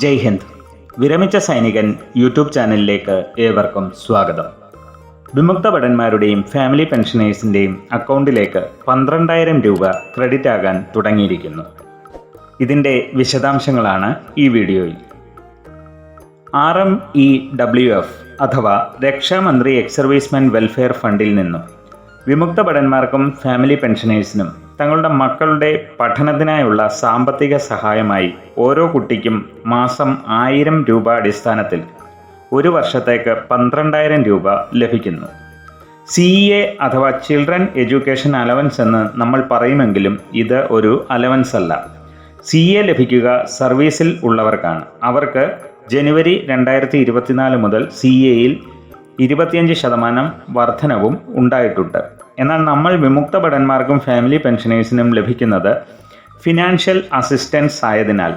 ജയ് ഹിന്ദ്. വിരമിച്ച സൈനികൻ യൂട്യൂബ് ചാനലിലേക്ക് ഏവർക്കും സ്വാഗതം. വിമുക്ത ഭടന്മാരുടെയും ഫാമിലി പെൻഷനേഴ്സിന്റെയും അക്കൗണ്ടിലേക്ക് പന്ത്രണ്ടായിരം രൂപ ക്രെഡിറ്റ് ആകാൻ തുടങ്ങിയിരിക്കുന്നു. ഇതിന്റെ വിശദാംശങ്ങളാണ് ഈ വീഡിയോയിൽ. R M E W F അഥവാ രക്ഷാമന്ത്രി എക്സ് സർവീസ്മെൻ വെൽഫെയർ ഫണ്ടിൽ നിന്നും വിമുക്ത ഭടന്മാർക്കും ഫാമിലി പെൻഷനേഴ്സിനും തങ്ങളുടെ മക്കളുടെ പഠനത്തിനായുള്ള സാമ്പത്തിക സഹായമായി ഓരോ കുട്ടിക്കും മാസം ആയിരം രൂപ അടിസ്ഥാനത്തിൽ ഒരു വർഷത്തേക്ക് പന്ത്രണ്ടായിരം രൂപ ലഭിക്കുന്നു. സി എ അഥവാ ചിൽഡ്രൻ എഡ്യൂക്കേഷൻ അലവൻസ് എന്ന് നമ്മൾ പറയുമെങ്കിലും ഇത് ഒരു അലവൻസ് അല്ല. സി എ ലഭിക്കുക സർവീസിൽ ഉള്ളവർക്കാണ്. അവർക്ക് ജനുവരി രണ്ടായിരത്തി ഇരുപത്തിനാല് മുതൽ സി എയിൽ ഇരുപത്തിയഞ്ച് ശതമാനം വർധനവും ഉണ്ടായിട്ടുണ്ട്. എന്നാൽ നമ്മൾ വിമുക്ത ഭടന്മാർക്കും ഫാമിലി പെൻഷനേഴ്സിനും ലഭിക്കുന്നത് ഫിനാൻഷ്യൽ അസിസ്റ്റൻസ് ആയതിനാൽ.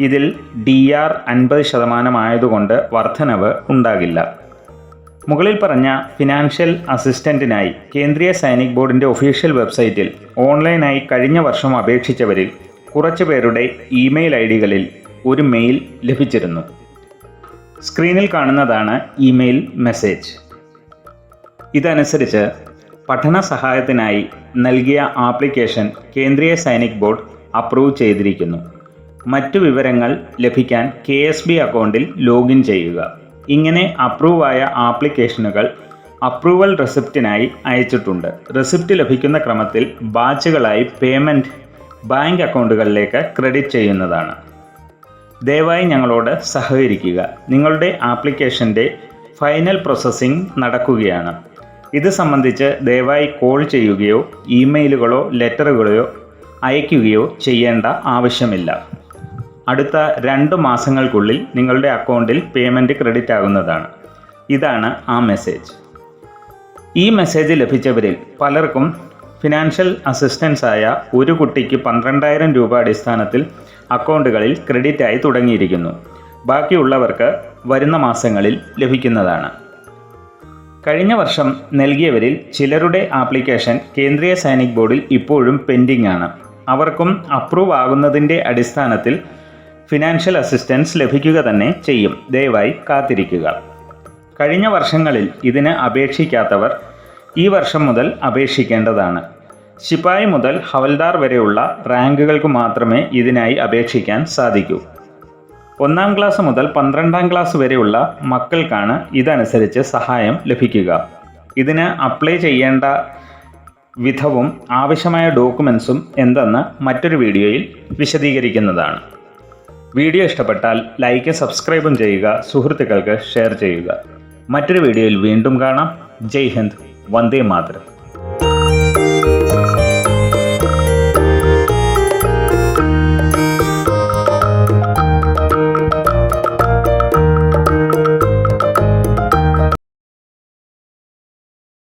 ഇതിൽ ഡി ആർ അൻപത് ശതമാനമായതുകൊണ്ട് വർധനവ് ഉണ്ടാകില്ല. മുകളിൽ പറഞ്ഞ ഫിനാൻഷ്യൽ അസിസ്റ്റന്റിനായി കേന്ദ്രീയ സൈനിക് ബോർഡിന്റെ ഒഫീഷ്യൽ വെബ്സൈറ്റിൽ ഓൺലൈനായി കഴിഞ്ഞ വർഷം അപേക്ഷിച്ചവരിൽ കുറച്ച് പേരുടെ ഇമെയിൽ ഐ ഡികളിൽ ഒരു മെയിൽ ലഭിച്ചിരുന്നു. സ്ക്രീനിൽ കാണുന്നതാണ് ഇമെയിൽ മെസ്സേജ് ഇതനുസരിച്ച് പഠന സഹായത്തിനായി നൽകിയ application Kendriya Sainik board approve ചെയ്തിരിക്കുന്നു. മറ്റു വിവരങ്ങൾ ലഭിക്കാൻ കെ എസ് ബി അക്കൗണ്ടിൽ ലോഗിൻ ചെയ്യുക. ഇങ്ങനെ അപ്രൂവായ ആപ്ലിക്കേഷനുകൾ അപ്രൂവൽ റെസിപ്റ്റിനായി അയച്ചിട്ടുണ്ട്. റെസിപ്റ്റ് ലഭിക്കുന്ന ക്രമത്തിൽ ബാച്ചുകളായി പേയ്മെന്റ് ബാങ്ക് അക്കൗണ്ടുകളിലേക്ക് ക്രെഡിറ്റ് ചെയ്യുന്നതാണ്. ദയവായി ഞങ്ങളോട് സഹകരിക്കുക. നിങ്ങളുടെ ആപ്ലിക്കേഷന്റെ ഫൈനൽ പ്രോസസ്സിംഗ് നടക്കുകയാണ്. ഇത് സംബന്ധിച്ച് ദയവായി കോൾ ചെയ്യുകയോ ഇമെയിലുകളോ ലെറ്ററുകളോ അയയ്ക്കുകയോ ചെയ്യേണ്ട ആവശ്യമില്ല. അടുത്ത രണ്ട് മാസങ്ങൾക്കുള്ളിൽ നിങ്ങളുടെ അക്കൗണ്ടിൽ പേയ്മെന്റ് ക്രെഡിറ്റ് ആകുന്നതാണ്. ഇതാണ് ആ മെസ്സേജ്. ഈ മെസ്സേജ് ലഭിച്ചവരിൽ പലർക്കും ഫിനാൻഷ്യൽ അസിസ്റ്റൻസ് ആയ ഒരു കുട്ടിക്ക് പന്ത്രണ്ടായിരം രൂപ അടിസ്ഥാനത്തിൽ അക്കൗണ്ടുകളിൽ ക്രെഡിറ്റായി തുടങ്ങിയിരിക്കുന്നു. ബാക്കിയുള്ളവർക്ക് വരുന്ന മാസങ്ങളിൽ ലഭിക്കുന്നതാണ്. കഴിഞ്ഞ വർഷം നൽകിയവരിൽ ചിലരുടെ ആപ്ലിക്കേഷൻ കേന്ദ്രീയ സൈനിക് ബോർഡിൽ ഇപ്പോഴും പെൻഡിംഗ് ആണ് അവർക്കും അപ്രൂവ് ആകുന്നതിന്റെ അടിസ്ഥാനത്തിൽ ഫിനാൻഷ്യൽ അസിസ്റ്റൻസ് ലഭിക്കുക തന്നെ ചെയ്യും. ദയവായി കാത്തിരിക്കുക. കഴിഞ്ഞ വർഷങ്ങളിൽ ഇതിന് അപേക്ഷിക്കാത്തവർ ഈ വർഷം മുതൽ അപേക്ഷിക്കേണ്ടതാണ്. ശിപായി മുതൽ ഹവൽദാർ വരെയുള്ള റാങ്കുകൾക്ക് മാത്രമേ ഇതിനായി അപേക്ഷിക്കാൻ സാധിക്കൂ. ഒന്നാം ക്ലാസ് മുതൽ പന്ത്രണ്ടാം ക്ലാസ് വരെയുള്ള മക്കൾക്കാണ് ഇതനുസരിച്ച് സഹായം ലഭിക്കുക. ഇതിന് അപ്ലൈ ചെയ്യേണ്ട വിധവും ആവശ്യമായ ഡോക്യുമെൻസും എന്തെന്ന് മറ്റൊരു വീഡിയോയിൽ വിശദീകരിക്കുന്നതാണ്. വീഡിയോ ഇഷ്ടപ്പെട്ടാൽ ലൈക്ക് സബ്സ്ക്രൈബും ചെയ്യുക സുഹൃത്തുക്കൾക്ക് ഷെയർ ചെയ്യുക. മറ്റൊരു വീഡിയോയിൽ വീണ്ടും കാണാം. ജയ് ഹിന്ദ്. വന്ദേ മാതരം.